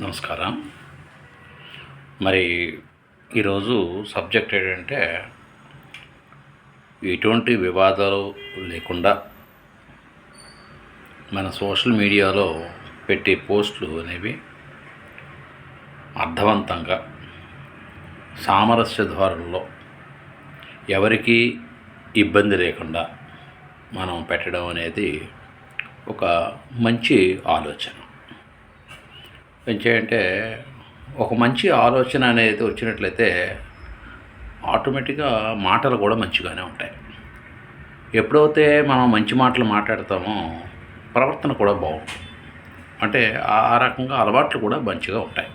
నమస్కారం. మరి ఈరోజు సబ్జెక్ట్ ఏంటంటే ఎటువంటి వివాదాలు లేకుండా మన సోషల్ మీడియాలో పెట్టే పోస్టులు అనేవి అర్థవంతంగా సామరస్య ధోరణిలో ఎవరికి ఇబ్బంది లేకుండా మనం పెట్టడం అనేది ఒక మంచి ఆలోచన. అంటే ఒక మంచి ఆలోచన అనేది వచ్చినట్లయితే ఆటోమేటిక్గా మాటలు కూడా మంచిగానే ఉంటాయి. ఎప్పుడైతే మనం మంచి మాటలు మాట్లాడతామో ప్రవర్తన కూడా బాగుంటుంది. అంటే ఆ రకంగా అలవాట్లు కూడా మంచిగా ఉంటాయి.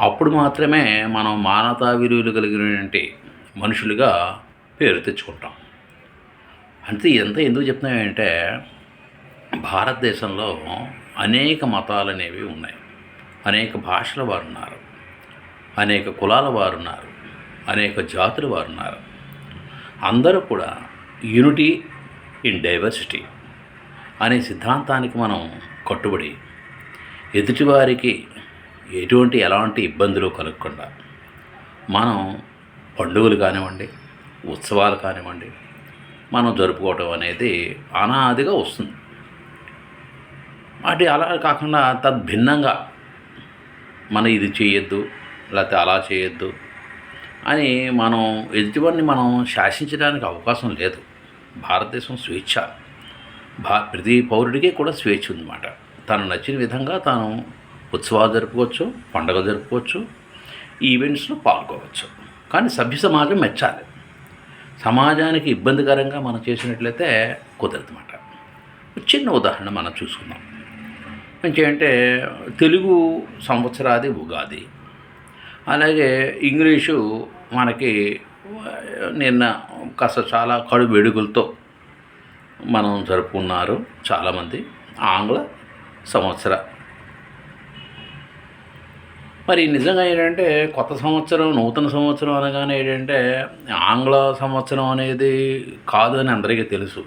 అప్పుడు మాత్రమే మనం మానవతా విలువలు కలిగినటువంటి మనుషులుగా పేరు తెచ్చుకుంటాం. అంతే ఎంత ఎందుకు చెప్తున్నామంటే భారతదేశంలో అనేక మతాలు అనేవి ఉన్నాయి. అనేక భాషల వారు ఉన్నారు అనేక కులాల వారు ఉన్నారు అనేక జాతుల వారు ఉన్నారు అందరూ కూడా యూనిటీ ఇన్ డైవర్సిటీ అనే సిద్ధాంతానికి మనం కట్టుబడి ఎదుటివారికి ఎటువంటి ఎలాంటి ఇబ్బందులు కలగకుండా మనం పండుగలు కానివ్వండి ఉత్సవాలు కానివ్వండి మనం జరుపుకోవటం అనేది అనాదిగా వస్తుంది. వాటి అలా కాకుండా తద్భిన్నంగా మన ఇది చేయొద్దు లేకపోతే అలా చేయొద్దు అని మనం ఎదుటివారిని మనం శాసించడానికి అవకాశం లేదు. భారతదేశం స్వేచ్ఛ. భా ప్రతి పౌరుడికి కూడా స్వేచ్ఛ ఉందన్నమాట. తను నచ్చిన విధంగా తాను ఉత్సవాలు జరుపుకోవచ్చు పండగ జరుపుకోవచ్చు ఈవెంట్స్లో పాల్గొవచ్చు. కానీ సభ్య సమాజం మెచ్చాలి. సమాజానికి ఇబ్బందికరంగా మనం చేసినట్లయితే కుదరదన్నమాట. చిన్న ఉదాహరణ మనం చూసుకుందాం. అంటే తెలుగు సంవత్సరాది ఉగాది. అలాగే ఇంగ్లీషు మనకి నిన్న కాస్త చాలా కడు వేడుకలతో మనం జరుపుకున్నారు చాలామంది. ఆంగ్ల సంవత్సర. మరి నిజంగా ఏంటంటే కొత్త సంవత్సరం నూతన సంవత్సరం అనగానే ఏంటంటే ఆంగ్ల సంవత్సరం అనేది కాదు అని అందరికీ తెలుసు.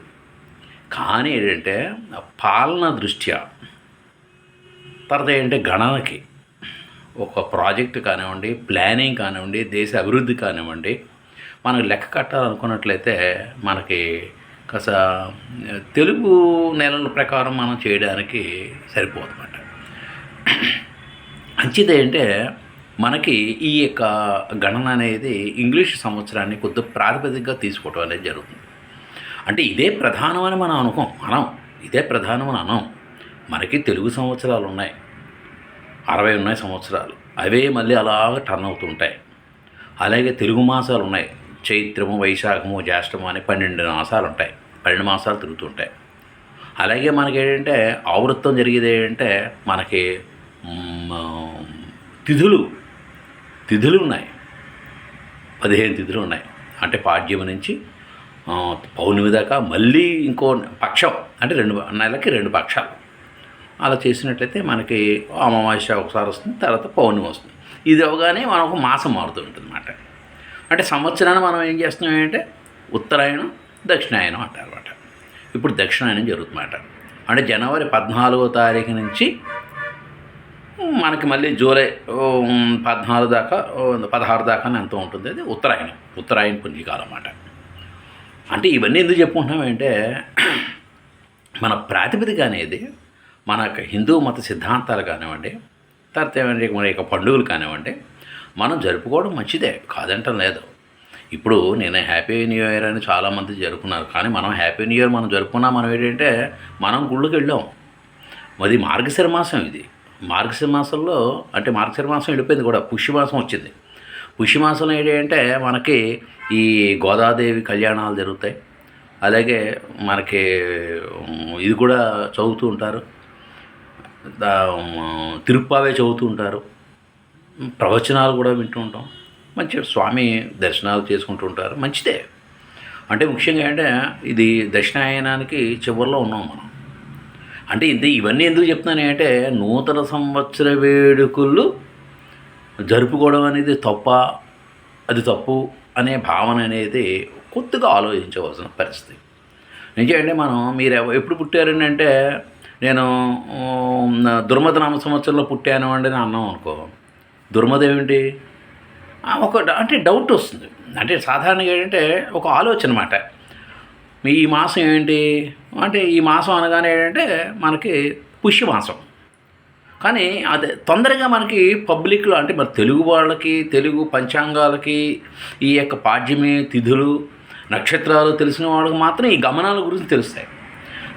కానీ ఏంటంటే పాలన దృష్ట్యా తర్వాత ఏంటంటే గణనకి ఒక ప్రాజెక్ట్ కానివ్వండి ప్లానింగ్ కానివ్వండి దేశ అభివృద్ధి కానివ్వండి మనకు లెక్క కట్టాలనుకున్నట్లయితే మనకి కాస్త తెలుగు నెలల ప్రకారం మనం చేయడానికి సరిపోతుందన్నమాట. మంచిది అంటే మనకి ఈ యొక్క గణన అనేది ఇంగ్లీష్ సంవత్సరాన్ని కొద్ది ప్రాతిపదికగా తీసుకోవటం అనేది జరుగుతుంది. అంటే ఇదే ప్రధానమని మనం అనుకోం అనం. ఇదే ప్రధానమని అనం. మనకి తెలుగు సంవత్సరాలు ఉన్నాయి. అరవై ఉన్నాయి సంవత్సరాలు. అవే మళ్ళీ అలాగ టర్న్ అవుతుంటాయి. అలాగే తెలుగు మాసాలు ఉన్నాయి. చైత్రము వైశాఖము జ్యేష్ఠము అని పన్నెండు మాసాలు ఉంటాయి పన్నెండు మాసాలు తిరుగుతుంటాయి. అలాగే మనకి ఏంటంటే ఆవృత్తం జరిగేది ఏంటంటే మనకి తిథులు తిథులు ఉన్నాయి. పదిహేను తిథులు ఉన్నాయి. అంటే పాడ్యము నుంచి పౌర్ణమి దాకా మళ్ళీ ఇంకో పక్షం. అంటే రెండు నెలకి రెండు పక్షాలు. అలా చేసినట్లయితే మనకి అమావాస్య ఒకసారి వస్తుంది తర్వాత పౌర్ణమి వస్తుంది. ఇది అవగానే ఒక మాసం మారుతూ ఉంటుంది అన్నమాట అంటే సంవత్సరాన్ని మనం ఏం చేస్తున్నాం అంటే ఉత్తరాయణం దక్షిణాయనం అంటారు అనమాట ఇప్పుడు దక్షిణాయనం జరుగుతుందన్నమాట. అంటే జనవరి పద్నాలుగో తారీఖు నుంచి మనకి మళ్ళీ జూలై పద్నాలుగు దాకా పదహారు దాకా ఎంతో ఉంటుంది. అది ఉత్తరాయణం ఉత్తరాయణ పుణ్యకాలం అన్నమాట. అంటే ఇవన్నీ ఎందుకు చెప్పుకుంటున్నామంటే మన ప్రాతిపదిక అనేది మన యొక్క హిందూ మత సిద్ధాంతాలు కానివ్వండి తర్వాత మన యొక్క పండుగలు కానివ్వండి మనం జరుపుకోవడం మంచిదే కాదంటం లేదు. ఇప్పుడు నేను హ్యాపీ న్యూ ఇయర్ అని చాలామంది జరుపుకున్నారు కానీ మనం హ్యాపీ న్యూ ఇయర్ మనం జరుపుకున్నా మనం ఏంటంటే మనం గుళ్ళకి వెళ్ళాం. మరి మార్గశిర మాసం ఇది. మార్గశిర మాసంలో అంటే మార్గశిర మాసం వెళ్ళిపోయింది కూడా పుష్యమాసం వచ్చింది. పుష్యమాసంలో ఏంటంటే మనకి ఈ గోదాదేవి కళ్యాణాలు జరుగుతాయి. అలాగే మనకి ఇది కూడా చదువుతూ ఉంటారు. తిరుప్పావే చదువుతూ ఉంటారు. ప్రవచనాలు కూడా వింటూ ఉంటాం. మంచి స్వామి దర్శనాలు చేసుకుంటూ ఉంటారు. మంచిదే. అంటే ముఖ్యంగా అంటే ఇది దక్షిణాయనానికి చివరిలో ఉన్నాం మనం. అంటే ఇది ఇవన్నీ ఎందుకు చెప్తున్నాను అంటే నూతన సంవత్సర వేడుకలు జరుపుకోవడం అనేది తప్ప అది తప్పు అనే భావన అనేది కొద్దిగా ఆలోచించవలసిన పరిస్థితి. నిజమంటే మనం మీరు ఎప్పుడు పుట్టారని అంటే నేను దుర్మద నామ సంవత్సరంలో పుట్టాను అండి అని అన్నాం అనుకో. దుర్మద ఏమిటి? ఒక అంటే డౌట్ వస్తుంది. అంటే సాధారణంగా ఏంటంటే ఒక ఆలోచన మాట. మీ ఈ మాసం ఏంటి అంటే ఈ మాసం అనగానే ఏంటంటే మనకి పుష్యమాసం. కానీ అది తొందరగా మనకి పబ్లిక్లో అంటే మరి తెలుగు వాళ్ళకి తెలుగు పంచాంగాలకి ఈ యొక్క పాడ్యమి తిథులు నక్షత్రాలు తెలిసిన వాళ్ళకి మాత్రం ఈ గమనాల గురించి తెలుస్తాయి.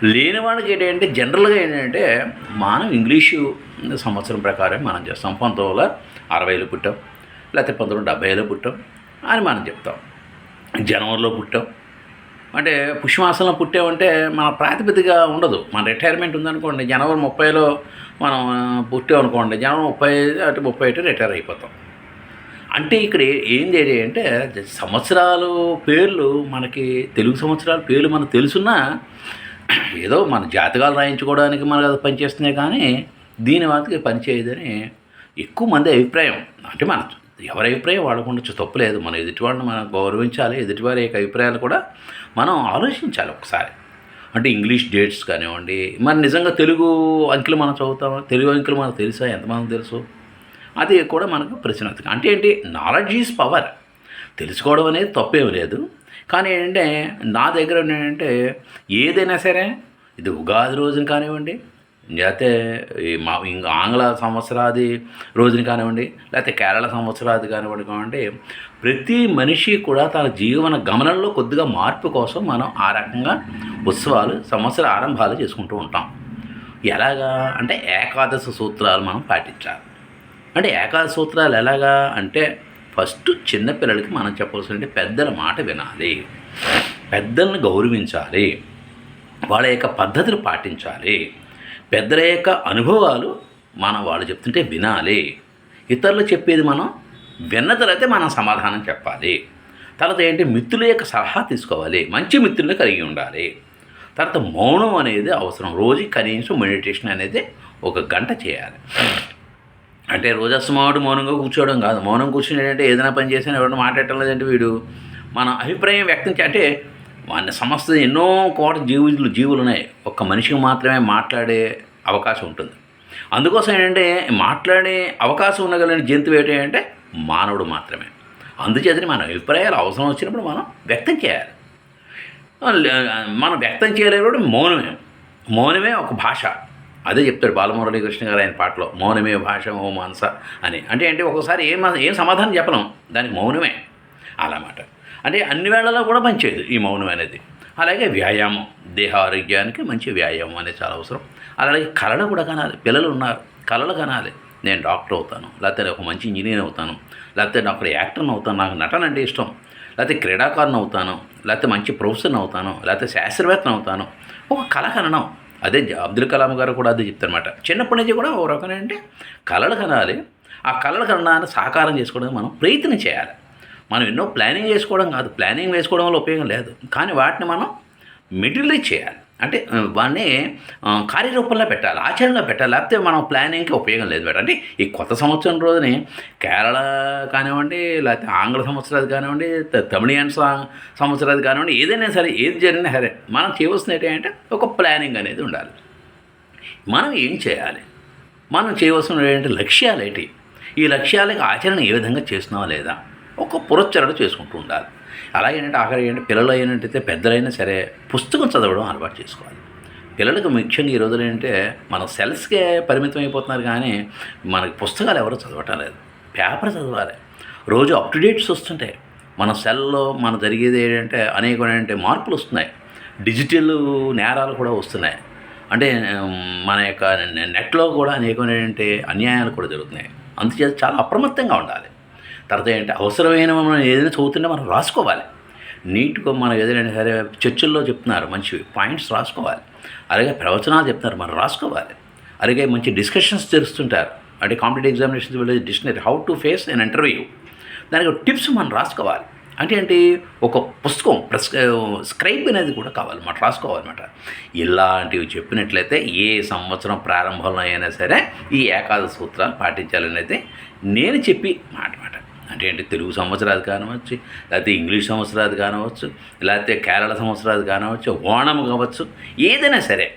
లేని వాడికి ఏంటంటే జనరల్గా ఏంటంటే మనం ఇంగ్లీషు సంవత్సరం ప్రకారం మనం చేస్తాం. పంతొమ్మిది వందల అరవైలో పుట్టాం లేకపోతే పంతొమ్మిది వందల డెబ్బైలో పుట్టాం అని మనం చెప్తాం. జనవరిలో పుట్టాం. అంటే పుష్మాసంలో పుట్టామంటే మన ప్రాతిపదిక ఉండదు. మన రిటైర్మెంట్ ఉందనుకోండి జనవరి ముప్పైలో మనం పుట్టామనుకోండి జనవరి ముప్పై అటు ముప్పై అటు రిటైర్ అయిపోతాం. అంటే ఇక్కడ ఏం చేయాలి అంటే సంవత్సరాలు పేర్లు మనకి తెలుగు సంవత్సరాల పేర్లు మనకు తెలుసున్నా ఏదో మన జాతకాలు రాయించుకోవడానికి మనకు అది పనిచేస్తున్నాయి కానీ దీని వాటికి పనిచేయదని ఎక్కువ మంది అభిప్రాయం. అంటే మన ఎవరి అభిప్రాయం వాడకుండా తప్పులేదు మనం ఎదుటివాడిని మనం గౌరవించాలి ఎదుటివారి యొక్క అభిప్రాయాలు కూడా మనం ఆలోచించాలి ఒకసారి. అంటే ఇంగ్లీష్ డేట్స్ కానివ్వండి మరి నిజంగా తెలుగు అంకెలు మనం చదువుతామా? తెలుగు అంకెలు మనకు తెలుసా? ఎంతమంది తెలుసు? అది కూడా మనకు ప్రశ్న అంటే ఏంటి? Knowledge is power. తెలుసుకోవడం అనేది తప్పేం లేదు. కానీ ఏంటంటే నా దగ్గర ఏంటంటే ఏదైనా సరే ఇది ఉగాది రోజున కానివ్వండి లేకపోతే ఈ మా ఇంకా ఆంగ్ల సంవత్సరాది రోజుని కానివ్వండి లేకపోతే కేరళ సంవత్సరాది కానివ్వండి కానివ్వండి ప్రతి మనిషి కూడా తన జీవన గమనంలో కొద్దిగా మార్పు కోసం మనం ఆ రకంగా ఉత్సవాలు సంవత్సర ఆరంభాలు చేసుకుంటూ ఉంటాం. ఎలాగా అంటే ఏకాదశ సూత్రాలు మనం పాటించాలి. అంటే ఏకాదశ సూత్రాలు ఎలాగా అంటే ఫస్ట్ చిన్నపిల్లలకి మనం చెప్పవలసింది పెద్దల మాట వినాలి. పెద్దలను గౌరవించాలి. వాళ్ళ యొక్క పద్ధతులు పాటించాలి. పెద్దల యొక్క అనుభవాలు మనం వాళ్ళు చెప్తుంటే వినాలి. ఇతరులు చెప్పేది మనం విన్న తర్వాత మనం సమాధానం చెప్పాలి. తర్వాత ఏంటి? మిత్రుల యొక్క సలహా తీసుకోవాలి. మంచి మిత్రులను కలిగి ఉండాలి. తర్వాత మౌనం అనేది అవసరం. రోజు కనీసం మెడిటేషన్ అనేది ఒక గంట చేయాలి. అంటే రోజస్మాడు మౌనంగా కూర్చోవడం కాదు. మౌనం కూర్చుని ఏంటంటే ఏదైనా పని చేసినా ఎవరైనా మాట్లాడటం లేదంటే వీడు మన అభిప్రాయం వ్యక్తం అంటే వాడిని సమస్త ఎన్నో కోట జీవులు జీవులు ఉన్నాయి ఒక్క మనిషికి మాత్రమే మాట్లాడే అవకాశం ఉంటుంది. అందుకోసం ఏంటంటే మాట్లాడే అవకాశం ఉండగలిగిన జంతువు ఏంటి అంటే మానవుడు మాత్రమే. అందుచేతని మన అభిప్రాయాలు అవసరం వచ్చినప్పుడు మనం వ్యక్తం చేయాలి. మనం వ్యక్తం చేయలేకపోతే మౌనమే. మౌనమే ఒక భాష. అదే చెప్తాడు బాలమురళీ కృష్ణ గారు ఆయన పాటలో మౌనమే భాష ఓ మనస అని. అంటే అంటే ఒకసారి ఏం ఏం సమాధానం చెప్పలేం. దానికి మౌనమే అలామాట. అంటే అన్ని వేళల్లో కూడా మంచిది ఈ మౌనం అనేది. అలాగే వ్యాయామం దేహ ఆరోగ్యానికి మంచి వ్యాయామం అనేది చాలా అవసరం. అలాగే కళలు కూడా కనాలి. పిల్లలు ఉన్నారు కళలు కనాలి. నేను డాక్టర్ అవుతాను లేకపోతే ఒక మంచి ఇంజనీర్ అవుతాను లేకపోతే నాకు యాక్టర్ని అవుతాను నాకు నటన అంటే ఇష్టం లేకపోతే క్రీడాకారుని అవుతాను లేకపోతే మంచి ప్రొఫెసర్ని అవుతాను లేకపోతే శాస్త్రవేత్తను అవుతాను. ఒక కళ కనడం అదే అబ్దుల్ కలాం గారు కూడా అదే చెప్తారనమాట చిన్నప్పటి నుంచి కూడా ఓ రకమైన అంటే కళలు కనాలి. ఆ కళలు కనడానికి సాకారం చేసుకోవడానికి మనం ప్రయత్నం చేయాలి. మనం ఎన్నో ప్లానింగ్ చేసుకోవడం కాదు. ప్లానింగ్ వేసుకోవడం వల్ల ఉపయోగం లేదు. కానీ వాటిని మనం మెటీరియలైజ్ చేయాలి. అంటే వాడిని కార్యరూపంలో పెట్టాలి ఆచరణలో పెట్టాలి లేకపోతే మనం ప్లానింగ్కి ఉపయోగం లేదు మేడం. అంటే ఈ కొత్త సంవత్సరం రోజుని కేరళ కానివ్వండి లేకపోతే ఆంగ్ల సంవత్సరాది కానివ్వండి త- తమిళియన్ సంవత్సరాది కానివ్వండి ఏదైనా సరే ఏది జరిగినా సరే మనం చేయవలసినవి ఏంటంటే ఒక ప్లానింగ్ అనేది ఉండాలి. మనం ఏం చేయాలి? మనం చేయవలసిన ఏంటి? లక్ష్యాలు ఏంటి? ఈ లక్ష్యాలకు ఆచరణ ఏ విధంగా చేస్తున్నావా లేదా? ఒక పురస్చరణ చేసుకుంటూ ఉండాలి. అలాగే ఏంటంటే ఆఖరి ఏంటంటే పిల్లలు అయినట్టయితే పెద్దలైనా సరే పుస్తకం చదవడం అలవాటు చేసుకోవాలి. పిల్లలకు ముఖ్యంగా ఈ రోజులు ఏంటంటే మన సెల్స్కే పరిమితం అయిపోతున్నారు కానీ మనకి పుస్తకాలు ఎవరు చదవటం లేదు. పేపర్ చదవాలి. రోజు అప్ టు డేట్స్ వస్తుంటాయి మన సెల్లో మన జరిగేది ఏంటంటే అనేకమైన మార్పులు వస్తున్నాయి. డిజిటల్ నేరాలు కూడా వస్తున్నాయి. అంటే మన యొక్క నెట్లో కూడా అనేకమైనటువంటి అన్యాయాలు కూడా జరుగుతున్నాయి. అందుచేత చాలా అప్రమత్తంగా ఉండాలి. తర్వాత ఏంటంటే అవసరమైన మనం ఏదైనా చదువుతుంటే మనం రాసుకోవాలి. నీట్గా మనం ఏదైనా సరే చర్చల్లో చెప్తున్నారు మంచి పాయింట్స్ రాసుకోవాలి. అలాగే ప్రవచనాలు చెప్తున్నారు మనం రాసుకోవాలి. అలాగే మంచి డిస్కషన్స్ చేస్తుంటారు అంటే కాంపిటేటివ్ ఎగ్జామినేషన్స్ వెళ్ళే dictionary how to face and interview. దానికి టిప్స్ మనం రాసుకోవాలి. అంటే ఏంటి? ఒక పుస్తకం ప్రెస్ స్క్రైబ్ అనేది కూడా కావాలన్నమాట రాసుకోవాలన్నమాట. ఇలాంటివి చెప్పినట్లయితే ఏ సంవత్సరం ప్రారంభంలో అయినా సరే ఈ ఏకాదశ సూత్రాలు పాటించాలని అయితే నేను చెప్పి మాట అంటే ఏంటి? తెలుగు సంవత్సరాది కానివచ్చు లేకపోతే ఇంగ్లీష్ సంవత్సరాది కానివచ్చు లేకపోతే కేరళ సంవత్సరాది కానివచ్చు ఓణం కావచ్చు ఏదైనా సరే.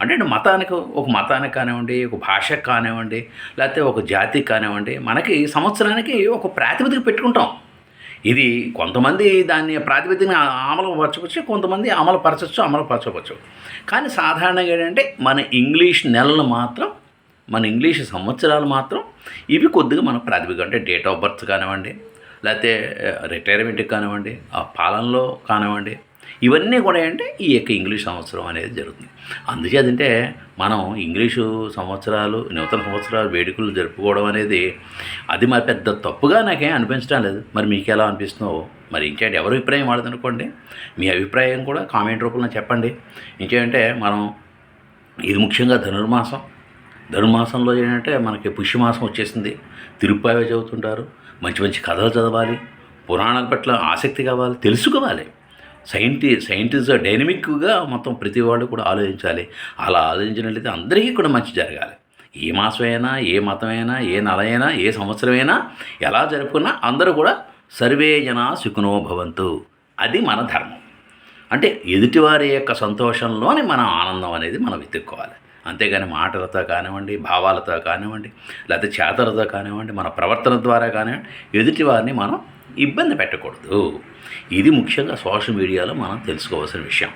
అంటే మతానికి ఒక మతానికి కానివ్వండి ఒక భాషకు కానివ్వండి లేకపోతే ఒక జాతికి కానివ్వండి మనకి సంవత్సరానికి ఒక ప్రాతిపదిక పెట్టుకుంటాం. ఇది కొంతమంది దాన్ని ప్రాతిపదికన అమలు పరచవచ్చు కొంతమంది అమలు పరచవచ్చు అమలు పరచవచ్చు. కానీ సాధారణంగా ఏంటంటే మన ఇంగ్లీష్ నెలలు మాత్రం మన ఇంగ్లీష్ సంవత్సరాలు మాత్రం ఇవి కొద్దిగా మన ప్రాతిపదిక అంటే డేట్ ఆఫ్ బర్త్ కానివ్వండి లేకపోతే రిటైర్మెంట్కి కానివ్వండి ఆ పాలనలో కానివ్వండి ఇవన్నీ కూడా ఏంటంటే ఈ యొక్క ఇంగ్లీష్ సంవత్సరం అనేది జరుగుతుంది. అందుచేతంటే మనం ఇంగ్లీషు సంవత్సరాలు నూతన సంవత్సరాలు వేడుకలు జరుపుకోవడం అనేది అది మరి పెద్ద తప్పుగా నాకేం అనిపించడం లేదు. మరి మీకు ఎలా అనిపిస్తుందో మరి ఇంకేంటి ఎవరి అభిప్రాయం వాడదనుకోండి మీ అభిప్రాయం కూడా కామెంట్ రూపంలో చెప్పండి. ఇంకేంటే మనం ఇది ముఖ్యంగా ధనుర్మాసం ధనుమాసంలో ఏంటంటే మనకి పుష్యమాసం వచ్చేసింది. తిరుప్పావి చదువుతుంటారు. మంచి మంచి కథలు చదవాలి. పురాణాల పట్ల ఆసక్తి కావాలి తెలుసుకోవాలి. సైంటి సైంటిస్ట్ డైనమిక్గా మొత్తం ప్రతి వాళ్ళు కూడా ఆలోచించాలి. అలా ఆలోచించినట్లయితే అందరికీ కూడా మంచి జరగాలి. ఏ మాసమైనా ఏ మతమైనా ఏ నెలైనా ఏ సంవత్సరమైనా ఎలా జరుపుకున్నా అందరూ కూడా సర్వే జన సుఖనో భవంతు. అది మన ధర్మం. అంటే ఎదుటివారి యొక్క సంతోషంలోనే మన ఆనందం అనేది మనం వెతుక్కోవాలి. అంతేగాని మాటలతో కానివ్వండి భావాలతో కానివ్వండి లేకపోతే చేతలతో కానివ్వండి మన ప్రవర్తన ద్వారా కానివ్వండి ఎదుటివారిని మనం ఇబ్బంది పెట్టకూడదు. ఇది ముఖ్యంగా సోషల్ మీడియాలో మనం తెలుసుకోవాల్సిన విషయం.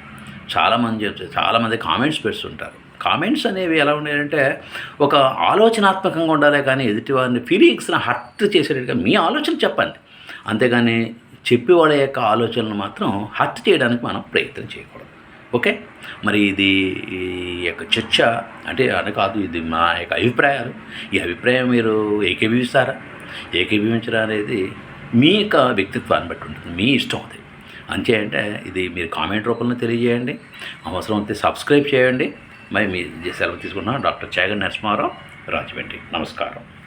చాలామంది చెప్తే చాలామంది కామెంట్స్ పెడుతుంటారు. కామెంట్స్ అనేవి ఎలా ఉన్నాయంటే ఒక ఆలోచనాత్మకంగా ఉండాలి కానీ ఎదుటివారిని ఫీలింగ్స్ని హర్ట్ చేసేటట్టుగా మీ ఆలోచన చెప్పండి. అంతేగాని చెప్పేవాళ్ళ యొక్క ఆలోచనలు మాత్రం హర్ట్ చేయడానికి మనం ప్రయత్నం చేయకూడదు. ఓకే? మరి ఇది ఈ యొక్క చర్చ అంటే అని కాదు ఇది మా యొక్క అభిప్రాయాలు. ఈ అభిప్రాయం మీరు ఏకీభవిస్తారా? ఏకీభవించడం అనేది మీ యొక్క వ్యక్తిత్వాన్ని బట్టి ఉంటుంది. మీ ఇష్టం అది. అంతే అంటే ఇది మీరు కామెంట్ రూపంలో తెలియజేయండి. అవసరం అయితే సబ్స్క్రైబ్ చేయండి. మరి మీ సెలవు తీసుకున్న డాక్టర్ చాగన్ నరసింహారావు రాజమండ్రి. నమస్కారం.